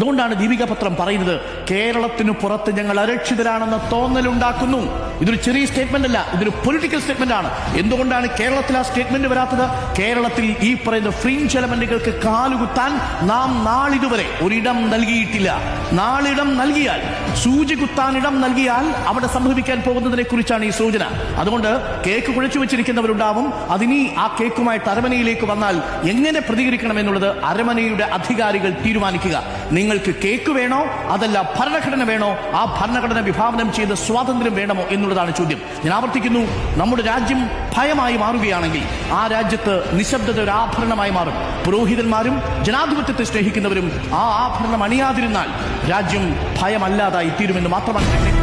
അതുകൊണ്ടാണ് ദീപിക പത്രം പറയുന്നത് കേരളത്തിനു പുറത്ത് ഞങ്ങൾ അരക്ഷിതരാണെന്ന തോന്നലുണ്ടാക്കുന്നു. ഇതൊരു ചെറിയ സ്റ്റേറ്റ്മെന്റ് അല്ല ഇതൊരു പൊളിറ്റിക്കൽ സ്റ്റേറ്റ്മെന്റ് ആണ്. എന്തുകൊണ്ടാണ് കേരളത്തിൽ ആ സ്റ്റേറ്റ്മെന്റ് വരാത്തത്? കേരളത്തിൽ ഈ പറയുന്ന ഫ്രിഞ്ച് എലമെന്റുകൾക്ക് കാലുകുത്താൻ നാം നാളിതുവരെ ഒരിടം നൽകിയിട്ടില്ല. നാളിടം നൽകിയാൽ സൂചി കുത്താൻ ഇടം നൽകിയാൽ അവിടെ സംഭവിക്കാൻ പോകുന്നതിനെ കുറിച്ചാണ് ഈ സൂചന. അതുകൊണ്ട് കേക്ക് കുഴച്ചു വെച്ചിരിക്കുന്നവരുണ്ടാവും. അതിനി ആ കേക്കുമായി അരമനയിലേക്ക് വന്നാൽ എങ്ങനെ പ്രതികരിക്കണം എന്നുള്ളത് അരമനയുടെ അധികാരികൾ തീരുമാനിക്കുക. നിങ്ങൾക്ക് കേക്ക് വേണോ? അതല്ല ഭരണഘടന വേണോ? ആ ഭരണഘടന വിഭാവനം ചെയ്ത സ്വാതന്ത്ര്യം വേണമോ എന്നുള്ളതാണ് ചോദ്യം. ഞാൻ ആവർത്തിക്കുന്നു നമ്മുടെ രാജ്യം ഭയമായി മാറുകയാണെങ്കിൽ ആ രാജ്യത്ത് നിശബ്ദത ഒരു ആഭരണമായി മാറും. പുരോഹിതന്മാരും ജനാധിപത്യത്തെ സ്നേഹിക്കുന്നവരും ആ ആഭരണം അണിയാതിരുന്നാൽ രാജ്യം ഭയമല്ലാതായി തീരുമെന്ന് മാത്രമാണ്